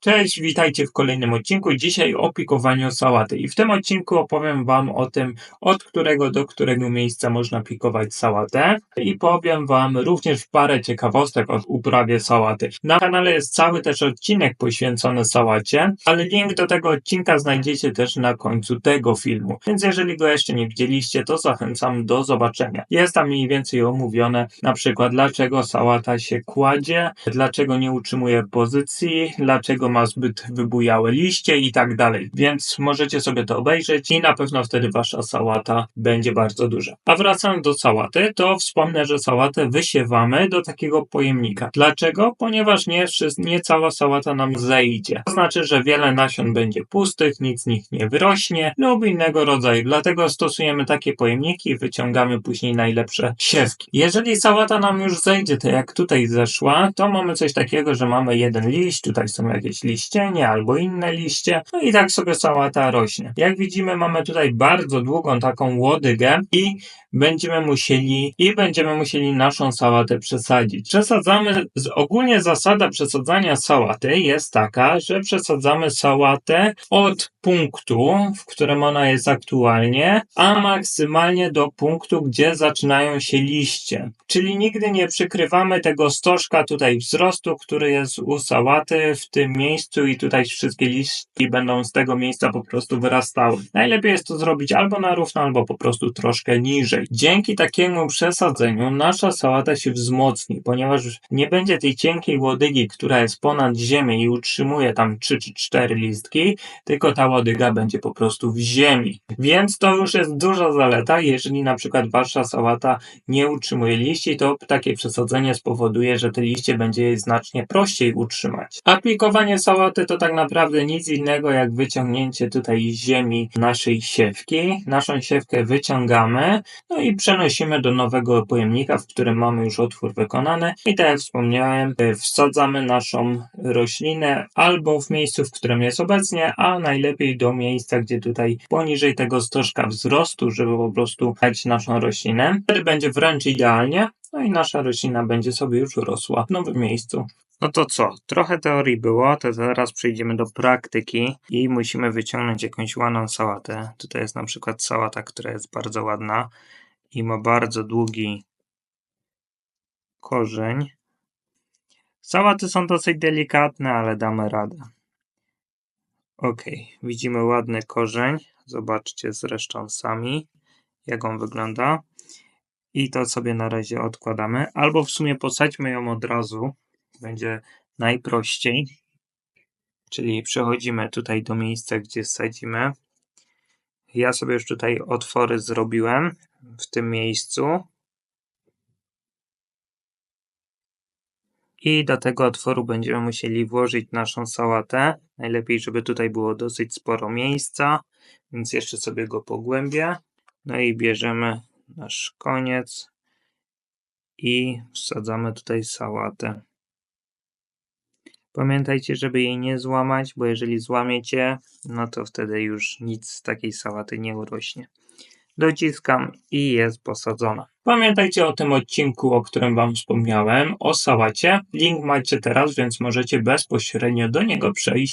Cześć, witajcie w kolejnym odcinku. Dzisiaj o pikowaniu sałaty. I w tym odcinku opowiem Wam o tym, od którego do którego miejsca można pikować sałatę. I powiem Wam również parę ciekawostek o uprawie sałaty. Na kanale jest cały też odcinek poświęcony sałacie, ale link do tego odcinka znajdziecie też na końcu tego filmu. Więc jeżeli go jeszcze nie widzieliście, to zachęcam do zobaczenia. Jest tam mniej więcej omówione na przykład dlaczego sałata się kładzie, dlaczego nie utrzymuje pozycji, dlaczego ma zbyt wybujałe liście i tak dalej. Więc możecie sobie to obejrzeć i na pewno wtedy wasza sałata będzie bardzo duża. A wracając do sałaty, to wspomnę, że sałatę wysiewamy do takiego pojemnika. Dlaczego? Ponieważ nie, nie cała sałata nam zejdzie. To znaczy, że wiele nasion będzie pustych, nic z nich nie wyrośnie lub innego rodzaju. Dlatego stosujemy takie pojemniki i wyciągamy później najlepsze siewki. Jeżeli sałata nam już zejdzie, to jak tutaj zeszła, to mamy coś takiego, że mamy jeden liść, tutaj są jakieś liścienie albo inne liście, no i tak sobie sałata rośnie. Jak widzimy, mamy tutaj bardzo długą taką łodygę i będziemy musieli i będziemy musieli naszą sałatę przesadzić. Przesadzamy, ogólnie zasada przesadzania sałaty jest taka, że przesadzamy sałatę od punktu, w którym ona jest aktualnie, a maksymalnie do punktu, gdzie zaczynają się liście. Czyli nigdy nie przykrywamy tego stożka tutaj wzrostu, który jest u sałaty w tym miejscu i tutaj wszystkie liści będą z tego miejsca po prostu wyrastały. Najlepiej jest to zrobić albo na równo, albo po prostu troszkę niżej. Dzięki takiemu przesadzeniu nasza sałata się wzmocni, ponieważ nie będzie tej cienkiej łodygi, która jest ponad ziemię i utrzymuje tam 3 czy 4 listki, tylko ta łodyga będzie po prostu w ziemi. Więc to już jest duża zaleta, jeżeli na przykład wasza sałata nie utrzymuje liści, to takie przesadzenie spowoduje, że te liście będzie jej znacznie prościej utrzymać. Aplikowanie sałaty to tak naprawdę nic innego jak wyciągnięcie tutaj z ziemi naszej siewki. Naszą siewkę wyciągamy, no i przenosimy do nowego pojemnika, w którym mamy już otwór wykonany i tak jak wspomniałem, wsadzamy naszą roślinę albo w miejscu, w którym jest obecnie, a najlepiej do miejsca, gdzie tutaj poniżej tego stożka wzrostu, żeby po prostu dać naszą roślinę. Wtedy będzie wręcz idealnie, no i nasza roślina będzie sobie już rosła w nowym miejscu. No to co? Trochę teorii było, to zaraz przejdziemy do praktyki i musimy wyciągnąć jakąś ładną sałatę. Tutaj jest na przykład sałata, która jest bardzo ładna i ma bardzo długi korzeń. Sałaty są dosyć delikatne, ale damy radę. Ok, widzimy ładny korzeń. Zobaczcie zresztą sami, jak on wygląda. I to sobie na razie odkładamy. Albo w sumie posadźmy ją od razu. Będzie najprościej. Czyli przechodzimy tutaj do miejsca, gdzie sadzimy. Ja sobie już tutaj otwory zrobiłem w tym miejscu. I do tego otworu będziemy musieli włożyć naszą sałatę. Najlepiej, żeby tutaj było dosyć sporo miejsca, więc jeszcze sobie go pogłębię. No i bierzemy nasz koniec i wsadzamy tutaj sałatę. Pamiętajcie, żeby jej nie złamać, bo jeżeli złamiecie, no to wtedy już nic z takiej sałaty nie urośnie. Dociskam i jest posadzona. Pamiętajcie o tym odcinku, o którym Wam wspomniałem, o sałacie. Link macie teraz, więc możecie bezpośrednio do niego przejść